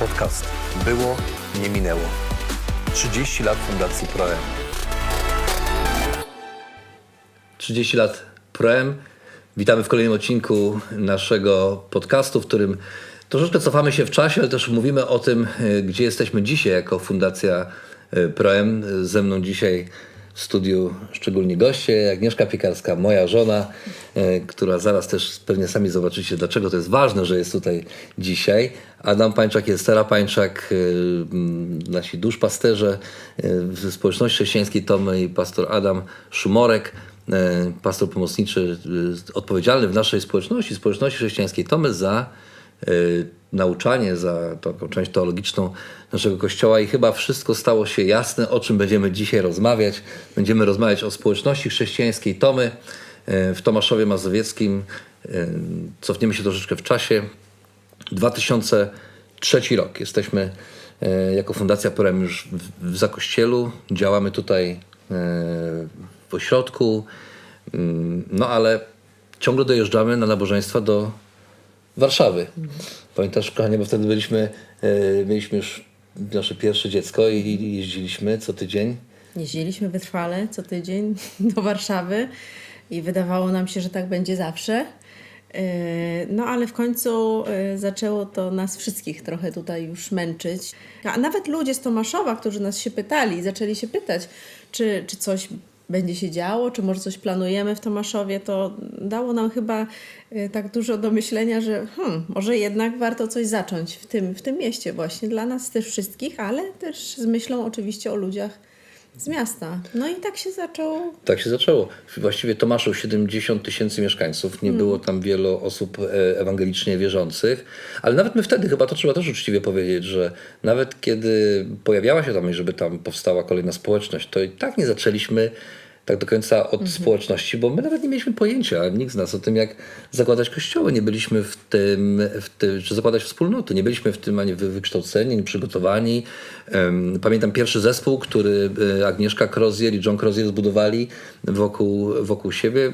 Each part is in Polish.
Podcast Było, nie minęło. 30 lat Fundacji Proem. 30 lat Proem. Witamy w kolejnym odcinku naszego podcastu, w którym troszeczkę cofamy się w czasie, ale też mówimy o tym, e, gdzie jesteśmy dzisiaj jako Fundacja e, Proem. Ze mną dzisiaj studiu szczególni goście, Agnieszka Piekarska, moja żona, e, która zaraz też pewnie sami zobaczycie, dlaczego to jest ważne, że jest tutaj dzisiaj. Adam Pańczak jest Stara Pańczak, e, nasi duszpasterze e, w społeczności chrześcijańskiej Tomy i pastor Adam Szumorek pastor pomocniczy odpowiedzialny w naszej społeczności, społeczności chrześcijańskiej Tomy za nauczanie, za taką część teologiczną naszego kościoła i chyba wszystko stało się jasne, o czym będziemy dzisiaj rozmawiać. Będziemy rozmawiać o społeczności chrześcijańskiej Tomy e, w Tomaszowie Mazowieckim. E, Cofniemy się troszeczkę w czasie. 2003 rok. Jesteśmy jako Fundacja Porem już w, Zakościelu. Działamy tutaj w ośrodku. Mm, No ale ciągle dojeżdżamy na nabożeństwa do Warszawy. Pamiętasz, kochanie, bo wtedy byliśmy, e, mieliśmy już nasze pierwsze dziecko i, i jeździliśmy co tydzień. Jeździliśmy wytrwale co tydzień do Warszawy i wydawało nam się, że tak będzie zawsze. Yy, No ale w końcu yy, zaczęło to nas wszystkich trochę tutaj już męczyć. A nawet ludzie z Tomaszowa, którzy nas się pytali, zaczęli się pytać, czy, czy coś będzie się działo, czy może coś planujemy w Tomaszowie, to dało nam chyba yy, tak dużo do myślenia, że hmm, może jednak warto coś zacząć w tym, w tym mieście właśnie, dla nas też wszystkich, ale też z myślą oczywiście o ludziach z miasta. No i tak się zaczął. Tak się zaczęło. Właściwie Tomaszów 70 tysięcy mieszkańców, nie było tam wielu osób e, ewangelicznie wierzących, ale nawet my wtedy, chyba to trzeba też uczciwie powiedzieć, że nawet kiedy pojawiała się tam, żeby tam powstała kolejna społeczność, to i tak nie zaczęliśmy tak do końca od społeczności, bo my nawet nie mieliśmy pojęcia, nikt z nas o tym, jak zakładać kościoły. Nie byliśmy w tym, w tym czy zakładać wspólnoty. Nie byliśmy w tym ani wy- wykształceni, ani przygotowani. Pamiętam pierwszy zespół, który e, Agnieszka Crozier i John Crozier zbudowali wokół, wokół siebie.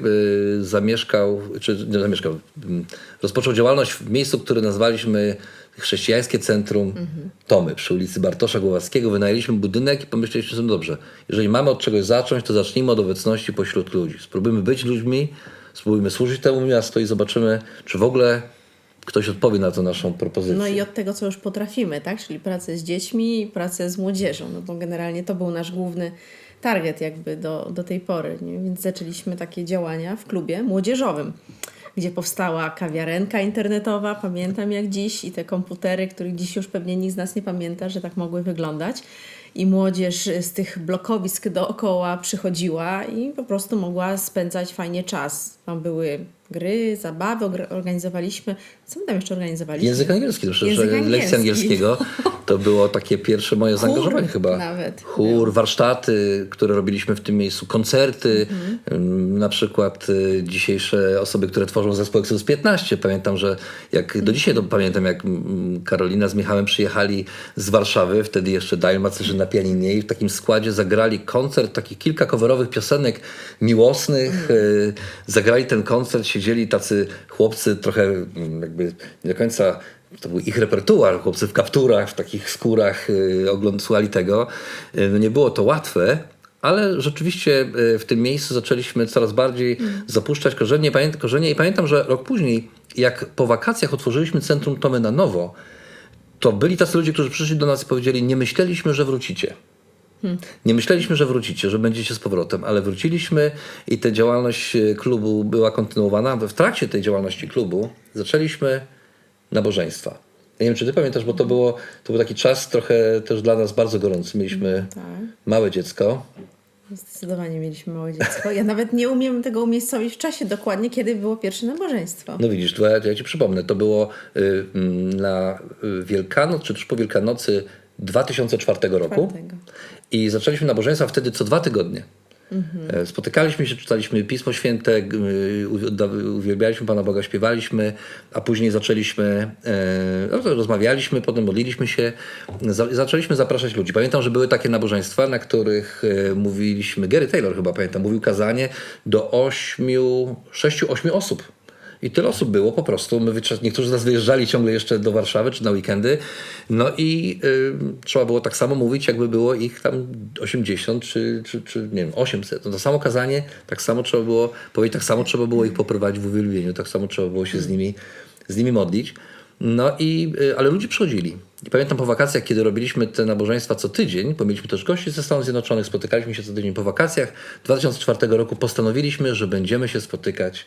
e, Zamieszkał, czy nie zamieszkał, m, rozpoczął działalność w miejscu, które nazwaliśmy Chrześcijańskie Centrum Tomy przy ulicy Bartosza Głowackiego. Wynajęliśmy budynek i pomyśleliśmy sobie, no dobrze, jeżeli mamy od czegoś zacząć, to zacznijmy od obecności pośród ludzi. Spróbujmy być ludźmi, spróbujmy służyć temu miastu i zobaczymy, czy w ogóle ktoś odpowie na tę naszą propozycję. No i od tego, co już potrafimy, tak? Czyli pracę z dziećmi i pracę z młodzieżą, no bo generalnie to był nasz główny target jakby do, do tej pory, nie? więc zaczęliśmy takie działania w klubie młodzieżowym, gdzie powstała kawiarenka internetowa, pamiętam jak dziś, i te komputery, których dziś już pewnie nikt z nas nie pamięta, że tak mogły wyglądać. I młodzież z tych blokowisk dookoła przychodziła i po prostu mogła spędzać fajnie czas. Tam były gry, zabawy, organizowaliśmy. Co my tam jeszcze organizowaliśmy? Język angielski, proszę, Język że lekcja angielski. angielskiego to było takie pierwsze moje zaangażowanie chyba. nawet Chór, warsztaty, które robiliśmy w tym miejscu, koncerty, Mhm. ym, na przykład y, dzisiejsze osoby, które tworzą zespół Exodus 15. Pamiętam, że jak do dzisiaj to pamiętam, jak mm, Karolina z Michałem przyjechali z Warszawy, wtedy jeszcze Dają Macerzy na pianinie i w takim składzie zagrali koncert, takich kilka coverowych piosenek miłosnych. Mhm. y, Zagrali ten koncert, siedzieli tacy chłopcy trochę mm, jakby nie do końca to był ich repertuar, chłopcy w kapturach, w takich skórach yy, ogląd, słuchali tego. Yy, no nie było to łatwe, ale rzeczywiście yy, w tym miejscu zaczęliśmy coraz bardziej zapuszczać korzenie. Pamię- korzenie. I pamiętam, że rok później, jak po wakacjach otworzyliśmy Centrum Tomy na nowo, to byli tacy ludzie, którzy przyszli do nas i powiedzieli, nie myśleliśmy, że wrócicie. Nie myśleliśmy, że wrócicie, że będziecie z powrotem, ale wróciliśmy i ta działalność klubu była kontynuowana. W trakcie tej działalności klubu zaczęliśmy nabożeństwa. Ja nie wiem, czy ty pamiętasz, bo to, było, to był taki czas trochę też dla nas bardzo gorący. Mieliśmy Tak. małe dziecko. Zdecydowanie mieliśmy małe dziecko. Ja nawet nie umiem tego umiejscowić w czasie dokładnie, kiedy było pierwsze nabożeństwo. No widzisz, to ja, ja ci przypomnę, to było y, mm, na y, Wielkanoc, czy tuż po Wielkanocy 2004 roku. Czwartego. I zaczęliśmy nabożeństwa wtedy co dwa tygodnie. E, Spotykaliśmy się, czytaliśmy Pismo Święte, y, uwielbialiśmy Pana Boga, śpiewaliśmy, a później zaczęliśmy, e, no, rozmawialiśmy, potem modliliśmy się, za, zaczęliśmy zapraszać ludzi. Pamiętam, że były takie nabożeństwa, na których e, mówiliśmy, Gary Taylor chyba pamiętam, mówił kazanie do ośmiu, sześciu, ośmiu osób. I tyle osób było po prostu. My niektórzy z nas wyjeżdżali ciągle jeszcze do Warszawy czy na weekendy. No i y, trzeba było tak samo mówić, jakby było ich tam 80 czy, czy, czy nie wiem, 800. No to samo kazanie, tak samo trzeba było powiedzieć, tak samo trzeba było ich poprowadzić w uwielbieniu, tak samo trzeba było się z nimi, z nimi modlić. No i, y, ale ludzie przychodzili. I pamiętam po wakacjach, kiedy robiliśmy te nabożeństwa co tydzień, bo mieliśmy też gości ze Stanów Zjednoczonych, spotykaliśmy się co tydzień po wakacjach. 2004 roku postanowiliśmy, że będziemy się spotykać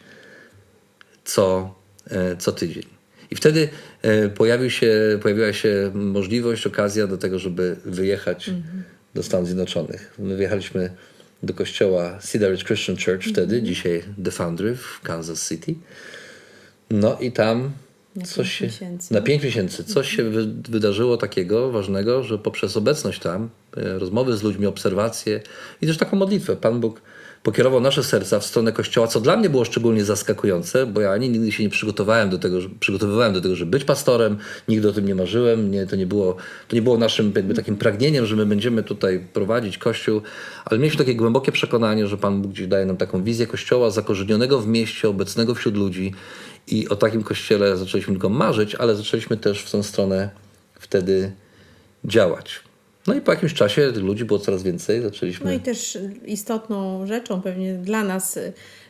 co, e, co tydzień. I wtedy e, pojawił się, pojawiła się możliwość, okazja do tego, żeby wyjechać do Stanów Zjednoczonych. My wyjechaliśmy do kościoła Cedar Ridge Christian Church wtedy, dzisiaj The Foundry w Kansas City. No i tam Na coś pięć się, miesięcy. na pięć miesięcy coś się wy, wydarzyło takiego ważnego, że poprzez obecność tam, e, rozmowy z ludźmi, obserwacje i też taką modlitwę, Pan Bóg pokierował nasze serca w stronę Kościoła, co dla mnie było szczególnie zaskakujące, bo ja ani nigdy się nie przygotowałem do tego, że, przygotowywałem do tego, żeby być pastorem, nigdy o tym nie marzyłem, nie, to, nie było, to nie było naszym jakby takim pragnieniem, że my będziemy tutaj prowadzić Kościół, ale mieliśmy takie głębokie przekonanie, że Pan Bóg gdzieś daje nam taką wizję Kościoła zakorzenionego w mieście, obecnego wśród ludzi i o takim Kościele zaczęliśmy tylko marzyć, ale zaczęliśmy też w tą stronę wtedy działać. No i po jakimś czasie ludzi było coraz więcej, zaczęliśmy... No i też istotną rzeczą pewnie dla nas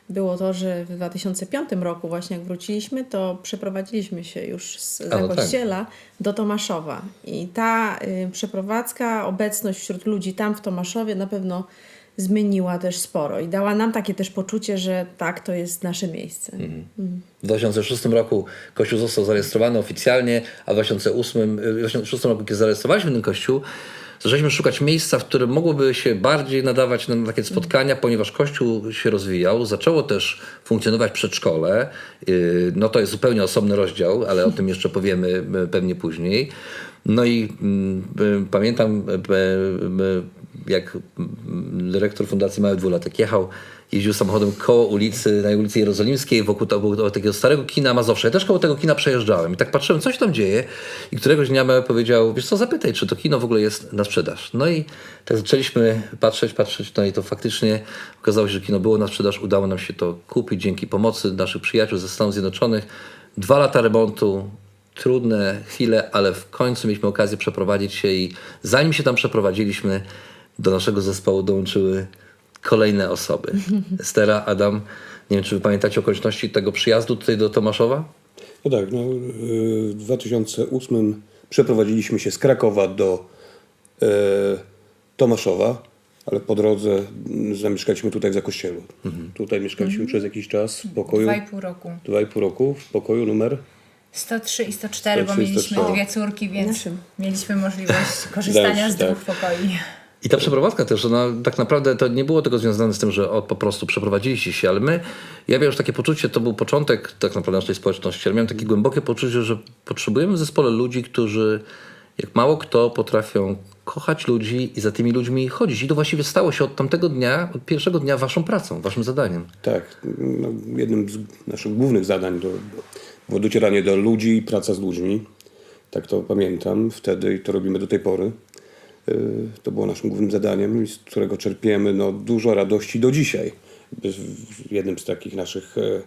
było to, że w 2005 roku właśnie jak wróciliśmy, to przeprowadziliśmy się już z A, no tak. Zakościela do Tomaszowa. I ta y, przeprowadzka, obecność wśród ludzi tam w Tomaszowie na pewno zmieniła też sporo i dała nam takie też poczucie, że tak, to jest nasze miejsce. Mhm. W 2006 roku Kościół został zarejestrowany oficjalnie, a w 2008, w 2006 roku, kiedy zarejestrowaliśmy ten Kościół, zaczęliśmy szukać miejsca, w którym mogłoby się bardziej nadawać na takie spotkania, ponieważ Kościół się rozwijał. Zaczęło też funkcjonować przedszkole. Yy, No to jest zupełnie osobny rozdział, ale o tym jeszcze powiemy y, pewnie później. No i mm, y, pamiętam, y, y, jak mm, dyrektor Fundacji Mały Dwulatek jechał jeździł samochodem koło ulicy, na ulicy Jerozolimskiej, wokół wokół takiego starego kina Mazowsza. Ja też koło tego kina przejeżdżałem i tak patrzyłem, co się tam dzieje i któregoś dnia powiedział, wiesz co, zapytaj, czy to kino w ogóle jest na sprzedaż. No i tak zaczęliśmy patrzeć, patrzeć, no i to faktycznie okazało się, że kino było na sprzedaż, udało nam się to kupić dzięki pomocy naszych przyjaciół ze Stanów Zjednoczonych. Dwa lata remontu, trudne chwile, ale w końcu mieliśmy okazję przeprowadzić się i zanim się tam przeprowadziliśmy, do naszego zespołu dołączyły kolejne osoby. Estera, Adam, nie wiem, czy wy pamiętacie okoliczności tego przyjazdu tutaj do Tomaszowa? No tak, no, w 2008 przeprowadziliśmy się z Krakowa do e, Tomaszowa, ale po drodze zamieszkaliśmy tutaj w Zakościelu. Tutaj mieszkaliśmy przez jakiś czas w pokoju, Dwa i pół roku. dwa i pół roku, w pokoju numer 103 i 104, 103 bo mieliśmy 104. dwie córki, więc Naszym. mieliśmy możliwość korzystania z tak. dwóch pokoi. I ta przeprowadzka też, ona tak naprawdę to nie było tego związane z tym, że o, po prostu przeprowadziliście się, ale my, ja miałem już takie poczucie, to był początek tak naprawdę naszej społeczności, ale miałem takie głębokie poczucie, że potrzebujemy w zespole ludzi, którzy jak mało kto potrafią kochać ludzi i za tymi ludźmi chodzić. I to właściwie stało się od tamtego dnia, od pierwszego dnia waszą pracą, waszym zadaniem. Tak, no, jednym z naszych głównych zadań to było docieranie do ludzi i praca z ludźmi. Tak to pamiętam wtedy i to robimy do tej pory. Y, To było naszym głównym zadaniem, z którego czerpiemy no, dużo radości do dzisiaj. Jednym z takich naszych e,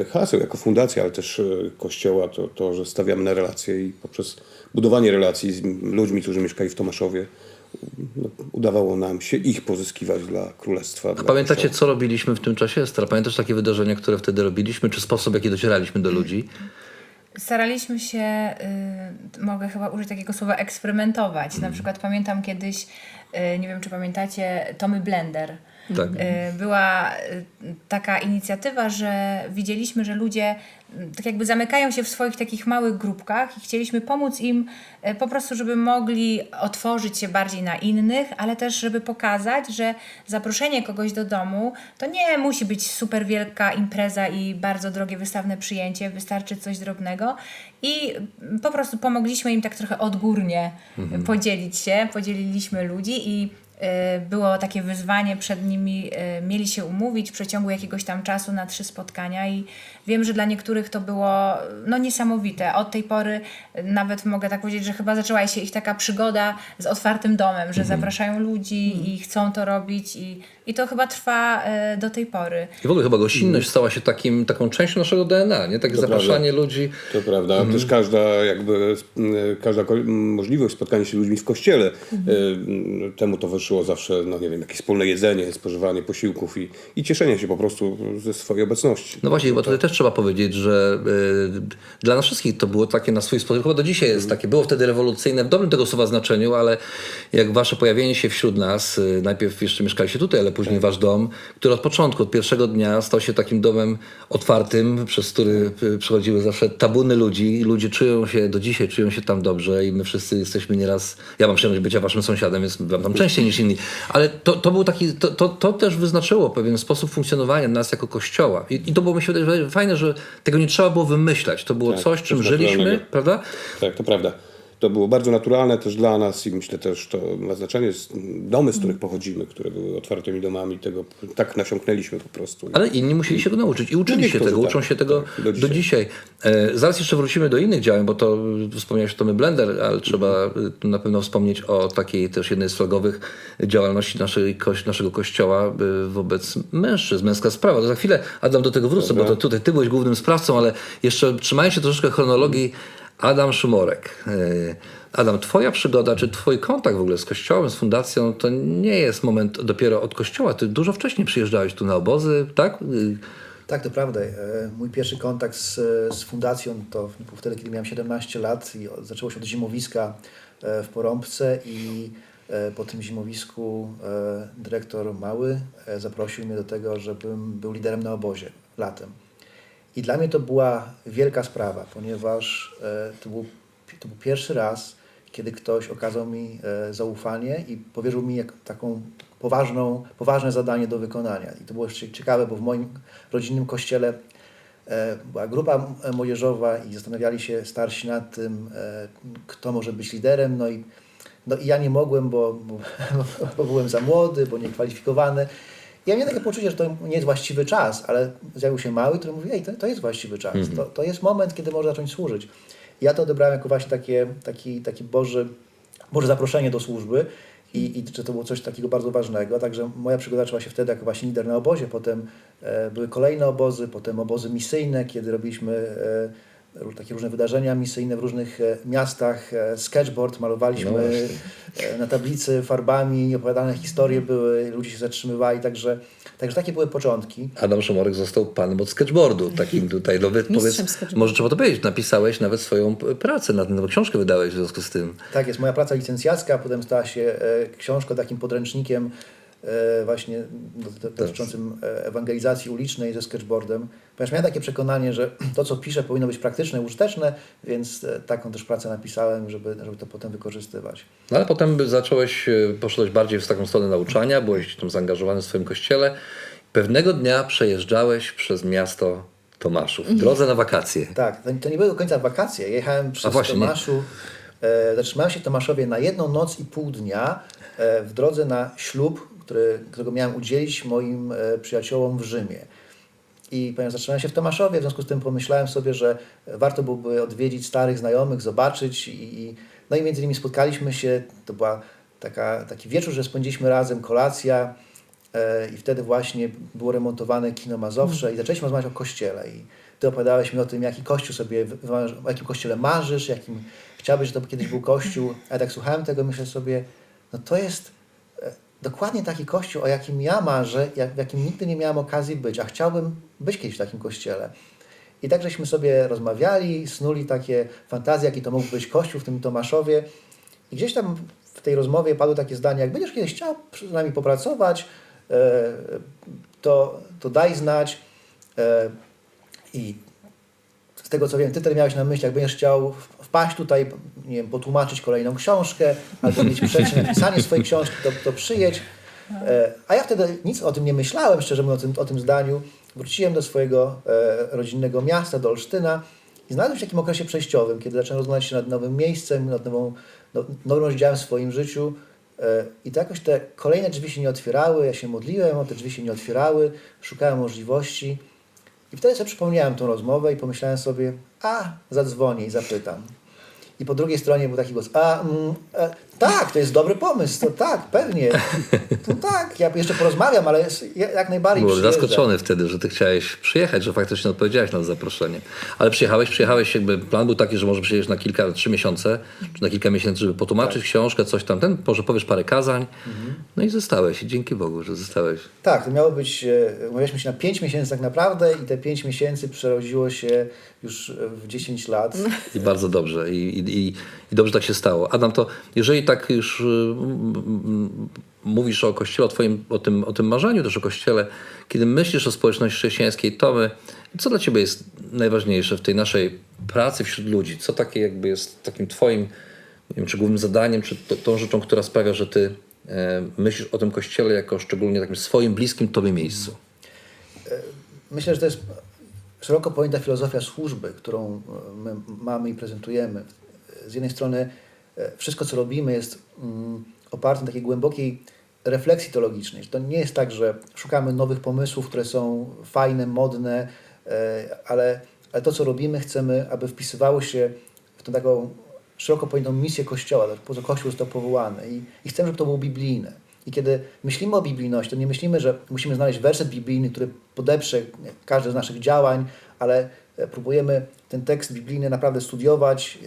e, haseł jako fundacja, ale też kościoła to, to, że stawiamy na relacje i poprzez budowanie relacji z ludźmi, którzy mieszkali w Tomaszowie, no, udawało nam się ich pozyskiwać dla królestwa. dla Pamiętacie, Kościoła. co robiliśmy w tym czasie? Estera, pamiętasz takie wydarzenia, które wtedy robiliśmy, czy sposób, jaki docieraliśmy do ludzi? Staraliśmy się, y, mogę chyba użyć takiego słowa, eksperymentować. Mhm. Na przykład pamiętam kiedyś, y, nie wiem czy pamiętacie, Tommy Blender. Tak. Y, Była y, taka inicjatywa, że widzieliśmy, że ludzie tak jakby zamykają się w swoich takich małych grupkach i chcieliśmy pomóc im y, po prostu, żeby mogli otworzyć się bardziej na innych, ale też żeby pokazać, że zaproszenie kogoś do domu to nie musi być super wielka impreza i bardzo drogie wystawne przyjęcie, wystarczy coś drobnego i po prostu pomogliśmy im tak trochę odgórnie podzielić się, podzieliliśmy ludzi i e, było takie wyzwanie przed nimi, e, mieli się umówić w przeciągu jakiegoś tam czasu na trzy spotkania i wiem, że dla niektórych to było no, niesamowite. Od tej pory e, nawet mogę tak powiedzieć, że chyba zaczęła się ich taka przygoda z otwartym domem, że zapraszają ludzi i chcą to robić i, i to chyba trwa e, do tej pory. I w ogóle chyba gościnność stała się takim, taką częścią naszego DNA, nie? Takie To zapraszanie ludzi. To prawda. Też każda jakby każda możliwość spotkania się z ludźmi w kościele y, m, temu towarzyszyło zawsze, no nie wiem, jakieś wspólne jedzenie, spożywanie posiłków i, i cieszenie się po prostu ze swojej obecności. No właśnie, bo tutaj też trzeba powiedzieć, że y, dla nas wszystkich to było takie na swój sposób, chyba do dzisiaj jest takie, było wtedy rewolucyjne w dobrym tego słowa znaczeniu, ale jak wasze pojawienie się wśród nas, y, najpierw jeszcze mieszkaliście tutaj, ale później wasz dom, który od początku, od pierwszego dnia stał się takim domem otwartym, przez który y, przychodziły zawsze tabuny ludzi, ludzie czują się, do dzisiaj czują się tam dobrze i my wszyscy jesteśmy nieraz, ja mam przyjemność bycia waszym sąsiadem, więc byłem tam częściej niż inni, ale to, to był taki, to, to, to też wyznaczyło pewien sposób funkcjonowania nas jako kościoła I, i to było mi się wydaje fajne, że tego nie trzeba było wymyślać, to było Tak, coś, czym żyliśmy, prawda? Tak, to prawda. To było bardzo naturalne też dla nas i myślę też to ma znaczenie domy, z których pochodzimy, które były otwartymi domami, tego tak nasiąknęliśmy po prostu. Ale inni musieli się go nauczyć i uczyli No się tego, tak, uczą się tego tak, do do dzisiaj. dzisiaj. E, zaraz jeszcze wrócimy do innych działań, bo to wspomniałeś o Tommy Blender, ale trzeba tu na pewno wspomnieć o takiej też jednej z flagowych działalności naszej, naszego kościoła y, wobec mężczyzn, męska sprawa. To za chwilę, Adam, do tego wrócę, bo to tutaj ty byłeś głównym sprawcą, ale jeszcze trzymając się troszeczkę chronologii, Adam Szumorek. E, Adam, twoja przygoda, czy twój kontakt w ogóle z kościołem, z fundacją, to nie jest moment dopiero od kościoła. Ty dużo wcześniej przyjeżdżałeś tu na obozy, tak? Y, Tak, to prawda. E, Mój pierwszy kontakt z, z fundacją to wtedy, kiedy miałem 17 lat i zaczęło się od zimowiska e, w Porąbce i e, po tym zimowisku e, dyrektor Mały e, zaprosił mnie do tego, żebym był liderem na obozie latem. I dla mnie to była wielka sprawa, ponieważ e, to był, to był pierwszy raz, kiedy ktoś okazał mi e, zaufanie i powierzył mi taką poważną, poważne zadanie do wykonania. I to było jeszcze ciekawe, bo w moim rodzinnym kościele e, była grupa młodzieżowa i zastanawiali się starsi nad tym, kto może być liderem. No i, no i ja nie mogłem, bo, bo, bo byłem za młody, bo niekwalifikowany. Ja miałem takie poczucie, że to nie jest właściwy czas, ale zjawił się mały, który mówi, ej, to, to jest właściwy czas, to, to jest moment, kiedy można zacząć służyć. Ja to odebrałem jako właśnie takie, taki, taki Boży, Boże zaproszenie do służby i, i że to było coś takiego bardzo ważnego. Także moja przygoda zaczęła się wtedy jako właśnie lider na obozie, potem e, były kolejne obozy, potem obozy misyjne, kiedy robiliśmy e, takie różne wydarzenia misyjne w różnych e, miastach, e, sketchboard malowaliśmy No e, na tablicy farbami, opowiadane historie były, ludzie się zatrzymywali, także, także takie były początki. Adam Szumorek został panem od sketchboardu, takim tutaj, no, powiedz, może trzeba to powiedzieć, napisałeś nawet swoją pracę, na nową książkę wydałeś w związku z tym. Tak jest, moja praca licencjacka, potem stała się książką, takim podręcznikiem właśnie do- do- dotyczącym e, ewangelizacji ulicznej ze sketchboardem. Ponieważ miałem takie przekonanie, że to, co piszę, powinno być praktyczne, użyteczne, więc e, taką też pracę napisałem, żeby, żeby to potem wykorzystywać. No ale potem zacząłeś, e, poszedłeś bardziej w taką stronę nauczania, byłeś tam zaangażowany w swoim kościele. Pewnego dnia przejeżdżałeś przez miasto Tomaszów, w drodze na wakacje. Tak, to, to nie były do końca wakacje. Jechałem przez właśnie, nie. Tomaszu, e, zatrzymałem się w Tomaszowie na jedną noc i pół dnia e, w drodze na ślub, którego miałem udzielić moim e, przyjaciołom w Rzymie. I ponieważ zatrzymałem się w Tomaszowie, w związku z tym pomyślałem sobie, że warto byłoby odwiedzić starych znajomych, zobaczyć i, i no i między innymi spotkaliśmy się, to była taka, taki wieczór, że spędziliśmy razem, kolacja e, i wtedy właśnie było remontowane kino Mazowsze i zaczęliśmy rozmawiać o kościele. I ty opowiadałeś mi o tym, jaki kościół sobie, o jakim kościele marzysz, jakim chciałbyś, żeby to kiedyś był kościół, a ja tak słuchałem tego, myślę sobie, no to jest dokładnie taki kościół, o jakim ja marzę, jak, w jakim nigdy nie miałem okazji być, a chciałbym być kiedyś w takim kościele. I tak żeśmy sobie rozmawiali, snuli takie fantazje, jaki to mógł być kościół w tym Tomaszowie. I gdzieś tam w tej rozmowie padło takie zdanie, jak będziesz kiedyś chciał z nami popracować, e, to, to daj znać. E, I z tego co wiem, ty też miałeś na myśli, jak będziesz chciał wpaść tutaj, nie wiem, potłumaczyć kolejną książkę, albo mieć przestrzeń na pisanie swojej książki, to, to przyjedź. E, A ja wtedy nic o tym nie myślałem, szczerze mówiąc, o tym, o tym zdaniu. Wróciłem do swojego e, rodzinnego miasta, do Olsztyna i znalazłem się w takim okresie przejściowym, kiedy zacząłem rozmawiać się nad nowym miejscem, nad nową, no, nowym rozdziałem w swoim życiu. E, I to jakoś te kolejne drzwi się nie otwierały, ja się modliłem, a te drzwi się nie otwierały, szukałem możliwości. I wtedy sobie przypomniałem tą rozmowę i pomyślałem sobie, a, zadzwonię i zapytam. I po drugiej stronie był taki głos, a, mm, e, tak, to jest dobry pomysł, to tak, pewnie. No tak, ja jeszcze porozmawiam, ale jak najbardziej Byłem przyjeżdżam. zaskoczony wtedy, że ty chciałeś przyjechać, że faktycznie odpowiedziałeś na to zaproszenie. Ale przyjechałeś, przyjechałeś jakby, plan był taki, że może przyjedziesz na kilka, trzy miesiące, czy na kilka miesięcy, żeby potłumaczyć książkę, coś tam, ten, może powiesz parę kazań. No i zostałeś. I dzięki Bogu, że zostałeś. Tak, to miało być, e, umawialiśmy się na 5 miesięcy tak naprawdę i te 5 miesięcy przerodziło się już e, w 10 lat. I bardzo dobrze. I, i, i, I dobrze tak się stało. Adam, to jeżeli tak już y, mówisz o Kościele, o, twoim, o, tym, o tym marzeniu też o Kościele, kiedy myślisz o społeczności chrześcijańskiej, to my, co dla Ciebie jest najważniejsze w tej naszej pracy wśród ludzi? Co takie jakby jest takim Twoim, nie wiem, czy głównym zadaniem, czy to, tą rzeczą, która sprawia, że Ty e, myślisz o tym Kościele jako szczególnie takim swoim bliskim Tobie miejscu? Myślę, że to jest szeroko pojęta filozofia służby, którą e, my mamy i prezentujemy. Z jednej strony e, wszystko, co robimy jest mm, oparte na takiej głębokiej refleksji teologicznej. To nie jest tak, że szukamy nowych pomysłów, które są fajne, modne, e, ale, ale to, co robimy, chcemy, aby wpisywało się w tą taką szeroko pojętą misję Kościoła, po co Kościół został powołany i, i chcemy, żeby to było biblijne. I kiedy myślimy o biblijności, to nie myślimy, że musimy znaleźć werset biblijny, który podeprze każde z naszych działań, ale e, próbujemy ten tekst biblijny naprawdę studiować,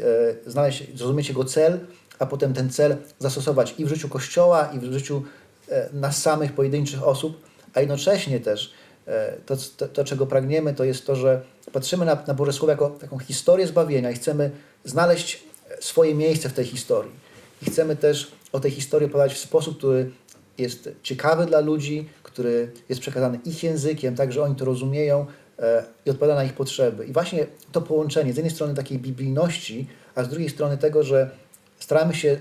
e, znaleźć, zrozumieć jego cel, a potem ten cel zastosować i w życiu Kościoła, i w życiu e, nas samych, pojedynczych osób, a jednocześnie też e, to, to, to, czego pragniemy, to jest to, że patrzymy na, na Boże Słowo jako taką historię zbawienia i chcemy znaleźć swoje miejsce w tej historii. I chcemy też o tej historii opowiadać w sposób, który jest ciekawy dla ludzi, który jest przekazany ich językiem, tak, że oni to rozumieją e, i odpowiada na ich potrzeby. I właśnie to połączenie z jednej strony takiej biblijności, a z drugiej strony tego, że staramy się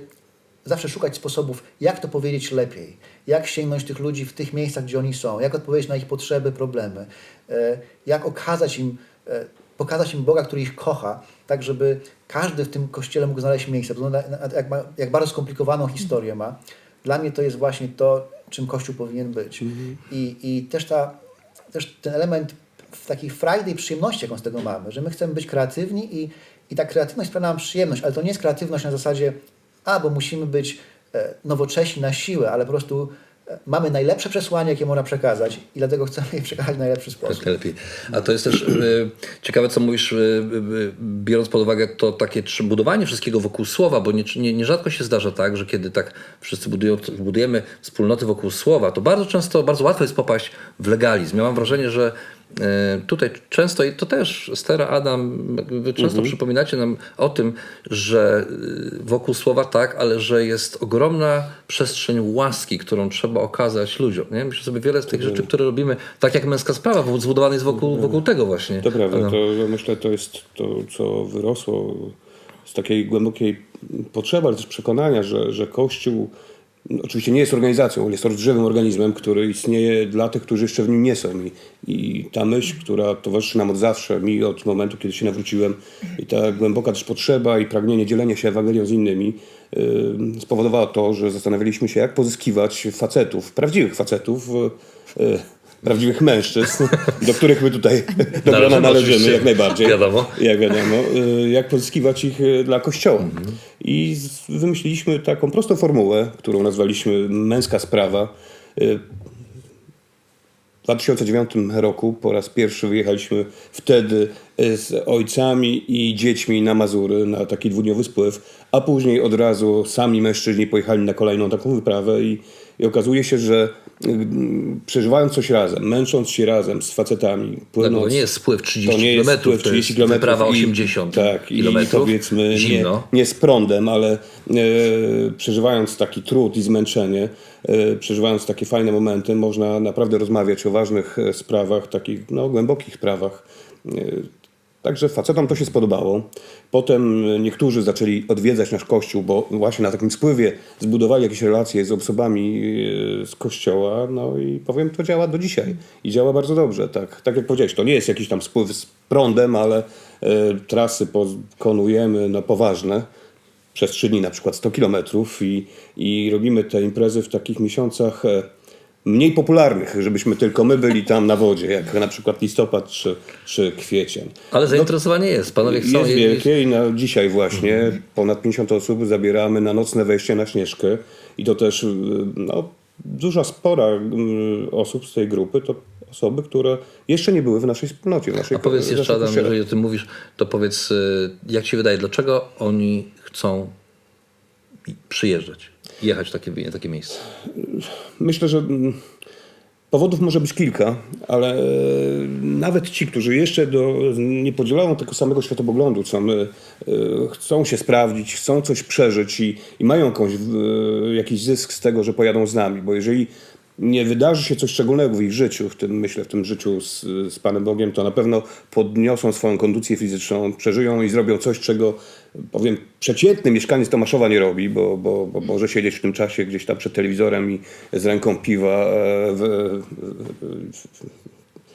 zawsze szukać sposobów, jak to powiedzieć lepiej, jak sięgnąć tych ludzi w tych miejscach, gdzie oni są, jak odpowiedzieć na ich potrzeby, problemy, e, jak okazać im, e, pokazać im Boga, który ich kocha, tak żeby każdy w tym kościele mógł znaleźć miejsce. Jak, ma, jak bardzo skomplikowaną historię ma. Dla mnie to jest właśnie to, czym Kościół powinien być. I, I też, ta, też ten element w takiej frajdy i przyjemności, jaką z tego mamy, że my chcemy być kreatywni i, i ta kreatywność sprawia nam przyjemność, ale to nie jest kreatywność na zasadzie, a bo musimy być e, nowocześni na siłę, ale po prostu e, mamy najlepsze przesłanie, jakie można przekazać i dlatego chcemy je przekazać w najlepszy sposób. Jak najlepiej. A to jest też y, ciekawe, co mówisz, y, y, biorąc pod uwagę to takie budowanie wszystkiego wokół słowa, bo nie, nie, nierzadko się zdarza tak, że kiedy tak wszyscy budują, budujemy wspólnoty wokół słowa, to bardzo często, bardzo łatwo jest popaść w legalizm. Ja mam wrażenie, że tutaj często, i to też Stera, Adam, wy często przypominacie nam o tym, że y, wokół słowa tak, ale że jest ogromna przestrzeń łaski, którą trzeba okazać ludziom. Nie? Myślę sobie, wiele z tych rzeczy, które robimy, tak jak męska sprawa, zbudowana jest wokół, wokół tego właśnie. To prawda, to myślę, to jest to, co wyrosło z takiej głębokiej potrzeby, ale też przekonania, że, że Kościół oczywiście nie jest organizacją, jest rozżywym organizmem, który istnieje dla tych, którzy jeszcze w nim nie są. I, I ta myśl, która towarzyszy nam od zawsze, mi od momentu, kiedy się nawróciłem, i ta głęboka też potrzeba i pragnienie dzielenia się Ewangelią z innymi, yy, spowodowała to, że zastanawialiśmy się, jak pozyskiwać facetów, prawdziwych facetów, yy, prawdziwych mężczyzn, do których my tutaj do grona Należymy jak najbardziej. Wiadomo. Jak wiadomo, y, jak pozyskiwać ich y, dla kościoła. I z- wymyśliliśmy taką prostą formułę, którą nazwaliśmy męska sprawa. Y, W 2009 roku po raz pierwszy wyjechaliśmy wtedy z ojcami i dziećmi na Mazury na taki dwudniowy spływ, a później od razu sami mężczyźni pojechali na kolejną taką wyprawę i, i okazuje się, że y, przeżywając coś razem, męcząc się razem z facetami, Tak, płynąc... to nie jest spływ 30 To nie jest km, spływ to 30 jest kilometrów wyprawa i- 80 tak, km. I powiedzmy nie, Zimno. nie z prądem, ale e, przeżywając taki trud i zmęczenie, e, przeżywając takie fajne momenty, można naprawdę rozmawiać o ważnych e, sprawach, takich no, głębokich sprawach. E, Także facetom to się spodobało. Potem e, niektórzy zaczęli odwiedzać nasz kościół, bo właśnie na takim spływie zbudowali jakieś relacje z osobami e, z kościoła. No i powiem, to działa do dzisiaj. I działa bardzo dobrze. Tak, tak jak powiedziałeś, to nie jest jakiś tam spływ z prądem, ale e, trasy pokonujemy no, poważne. przestrzeni na przykład 100 kilometrów i, i robimy te imprezy w takich miesiącach mniej popularnych, żebyśmy tylko my byli tam na wodzie, jak na przykład listopad czy, czy kwiecień. Ale zainteresowanie jest. Panowie chcą Jest je- wielkie i na dzisiaj właśnie ponad 50 osób zabieramy na nocne wejście na Śnieżkę i to też y, no, duża spora y, osób z tej grupy to osoby, które jeszcze nie były w naszej wspólnocie. W naszej A powiedz jeszcze, Adam, jeżeli o tym mówisz, to powiedz, y, jak ci wydaje, dlaczego oni chcą przyjeżdżać, jechać w takie, takie miejsce? Myślę, że mm, powodów może być kilka, ale e, nawet ci, którzy jeszcze do, nie podzielają tego samego światopoglądu, co my, e, chcą się sprawdzić, chcą coś przeżyć i, i mają jakąś, e, jakiś zysk z tego, że pojadą z nami, bo jeżeli nie wydarzy się coś szczególnego w ich życiu, w tym myślę, w tym życiu z, z Panem Bogiem, to na pewno podniosą swoją kondycję fizyczną, przeżyją i zrobią coś, czego powiem, przeciętny mieszkaniec Tomaszowa nie robi, bo, bo, bo może siedzieć w tym czasie gdzieś tam przed telewizorem i z ręką piwa e, w, w,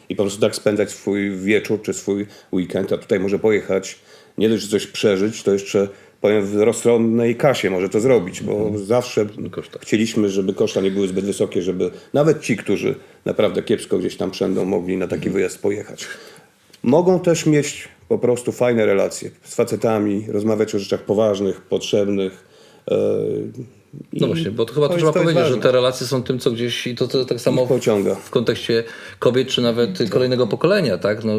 i po prostu tak spędzać swój wieczór czy swój weekend, a tutaj może pojechać, nie dość, że coś przeżyć, to jeszcze powiem w rozsądnej kasie może to zrobić, bo zawsze Koszta. chcieliśmy, żeby koszta nie były zbyt wysokie, żeby nawet ci, którzy naprawdę kiepsko gdzieś tam przędą, mogli na taki wyjazd pojechać. Mogą też mieć po prostu fajne relacje z facetami, rozmawiać o rzeczach poważnych, potrzebnych. I No właśnie, bo to chyba to trzeba powiedzieć, że ważne. te relacje są tym, co gdzieś i to, to tak samo pociąga. w kontekście kobiet, czy nawet kolejnego pokolenia, tak? No,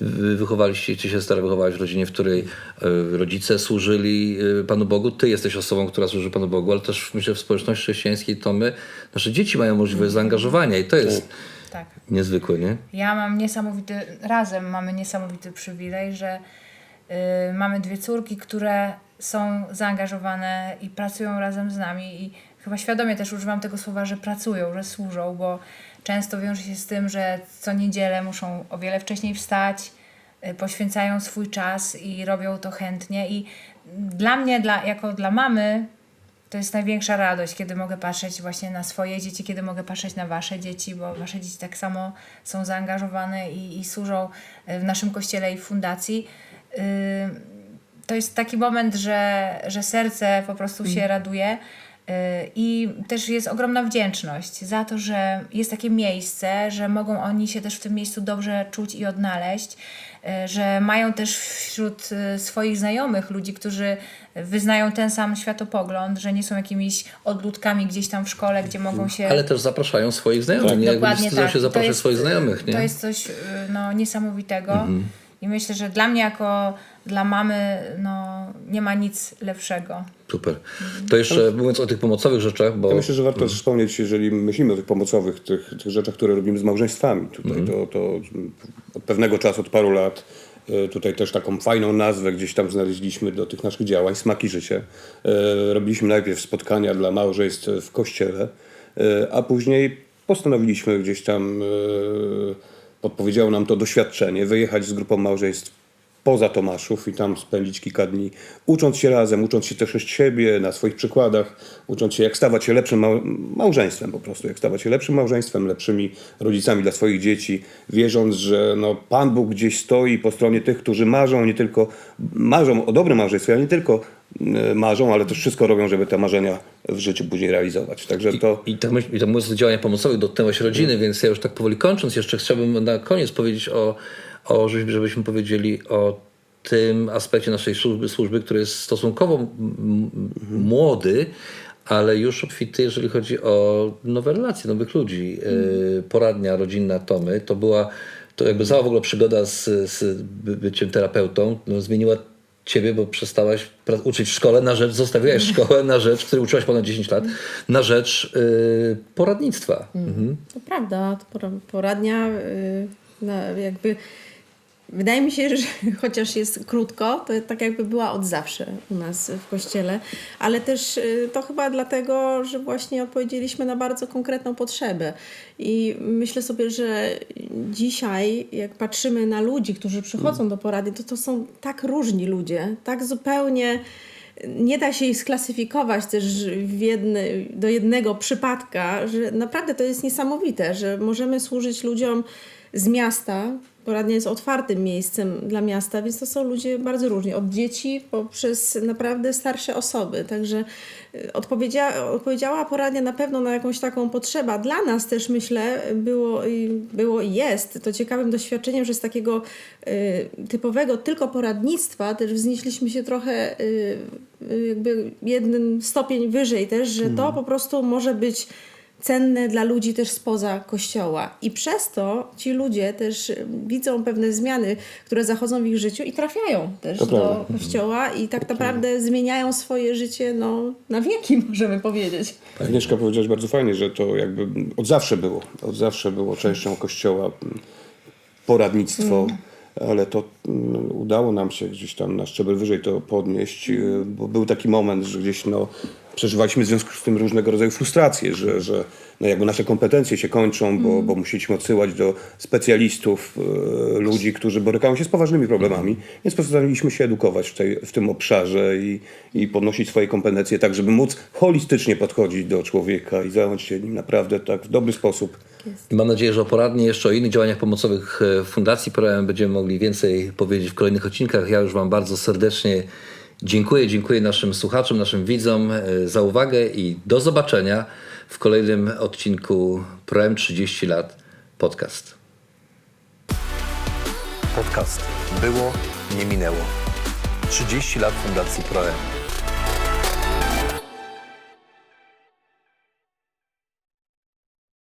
wy wychowaliście, czy się stara wychować w rodzinie, w której e, rodzice służyli e, Panu Bogu. Ty jesteś osobą, która służy Panu Bogu, ale też myślę w społeczności chrześcijańskiej to my, nasze dzieci mają możliwość zaangażowania i to jest Tak. niezwykłe, nie? Ja mam niesamowity, razem mamy niesamowity przywilej, że y, mamy dwie córki, które są zaangażowane i pracują razem z nami i chyba świadomie też używam tego słowa, że pracują, że służą, bo często wiąże się z tym, że co niedzielę muszą o wiele wcześniej wstać, y, poświęcają swój czas i robią to chętnie i dla mnie, dla, jako dla mamy, to jest największa radość, kiedy mogę patrzeć właśnie na swoje dzieci, kiedy mogę patrzeć na wasze dzieci, bo wasze dzieci tak samo są zaangażowane i, i służą y, w naszym kościele i fundacji. Yy, To jest taki moment, że, że serce po prostu się raduje. Yy, I też jest ogromna wdzięczność za to, że jest takie miejsce, że mogą oni się też w tym miejscu dobrze czuć i odnaleźć, yy, że mają też wśród yy, swoich znajomych ludzi, którzy wyznają ten sam światopogląd, że nie są jakimiś odludkami gdzieś tam w szkole, gdzie mogą się. Ale też zapraszają swoich znajomych, nie? Jakby Dokładnie tak. się zapraszać swoich znajomych, nie? To jest coś y, no, niesamowitego. I myślę, że dla mnie jako dla mamy no, nie ma nic lepszego. Super. To jeszcze mówiąc o tych pomocowych rzeczach, bo... Ja myślę, że warto też wspomnieć, jeżeli myślimy o tych pomocowych, tych, tych rzeczach, które robimy z małżeństwami. Tutaj to, to od pewnego czasu, od paru lat, e, tutaj też taką fajną nazwę gdzieś tam znaleźliśmy do tych naszych działań, Smaki Życie. Robiliśmy najpierw spotkania dla małżeństw w kościele, e, a później postanowiliśmy gdzieś tam, e, podpowiedziało nam to doświadczenie, wyjechać z grupą małżeństw poza Tomaszów i tam spędzić kilka dni, ucząc się razem, ucząc się też z siebie, na swoich przykładach, ucząc się jak stawać się lepszym mał- małżeństwem po prostu, jak stawać się lepszym małżeństwem, lepszymi rodzicami dla swoich dzieci, wierząc, że no, Pan Bóg gdzieś stoi po stronie tych, którzy marzą nie tylko, marzą o dobrym małżeństwie, ale nie tylko e, marzą, ale też wszystko robią, żeby te marzenia w życiu później realizować. Także to... I tak, myśl, i tak mówiąc o działaniach pomocowych, dotknęłaś rodziny, więc ja już tak powoli kończąc, jeszcze chciałbym na koniec powiedzieć o, o żebyśmy powiedzieli o tym aspekcie naszej służby, służby który jest stosunkowo młody, ale już obfity, jeżeli chodzi o nowe relacje, nowych ludzi. Yy, Poradnia rodzinna Tomy, to była to jakby cała w ogóle przygoda z, z by- byciem terapeutą, no, zmieniła ciebie, bo przestałaś uczyć w szkole na rzecz, zostawiłaś szkołę na rzecz, w której uczyłaś ponad 10 lat, na rzecz yy, poradnictwa. Mhm. To prawda, poradnia y, na, jakby. Wydaje mi się, że chociaż jest krótko, to tak jakby była od zawsze u nas w kościele, ale też y, to chyba dlatego, że właśnie odpowiedzieliśmy na bardzo konkretną potrzebę. I myślę sobie, że dzisiaj, jak patrzymy na ludzi, którzy przychodzą do poradni, to to są tak różni ludzie, tak zupełnie nie da się ich sklasyfikować też jedny, do jednego przypadka, że naprawdę to jest niesamowite, że możemy służyć ludziom z miasta, poradnia jest otwartym miejscem dla miasta, więc to są ludzie bardzo różni. Od dzieci poprzez naprawdę starsze osoby. Także y, odpowiedzia, odpowiedziała poradnia na pewno na jakąś taką potrzebę. Dla nas też myślę było, i- było i jest to ciekawym doświadczeniem, że z takiego y, typowego tylko poradnictwa też wznieśliśmy się trochę y, y, jakby jeden stopień wyżej też, że to po prostu może być cenne dla ludzi też spoza kościoła. I przez to ci ludzie też y, widzą pewne zmiany, które zachodzą w ich życiu i trafiają też To do prawda. kościoła i tak naprawdę zmieniają swoje życie no, na wieki, możemy powiedzieć. Agnieszka powiedziałaś bardzo fajnie, że to jakby od zawsze było. Od zawsze było częścią kościoła mm, poradnictwo, ale to mm, udało nam się gdzieś tam na szczebel wyżej to podnieść, y, bo był taki moment, że gdzieś no, przeżywaliśmy w związku z tym różnego rodzaju frustracje, że, że no jakby nasze kompetencje się kończą, bo, bo musieliśmy odsyłać do specjalistów, y, ludzi, którzy borykają się z poważnymi problemami, więc postanowiliśmy się edukować w, tej, w tym obszarze i, i podnosić swoje kompetencje tak, żeby móc holistycznie podchodzić do człowieka i zająć się nim naprawdę tak w dobry sposób. Mam nadzieję, że o poradni jeszcze o innych działaniach pomocowych e, Fundacji PRM będziemy mogli więcej powiedzieć w kolejnych odcinkach. Ja już Wam bardzo serdecznie dziękuję. Dziękuję naszym słuchaczom, naszym widzom e, za uwagę i do zobaczenia w kolejnym odcinku PRM 30 lat podcast. Podcast było, nie minęło. 30 lat Fundacji ProM.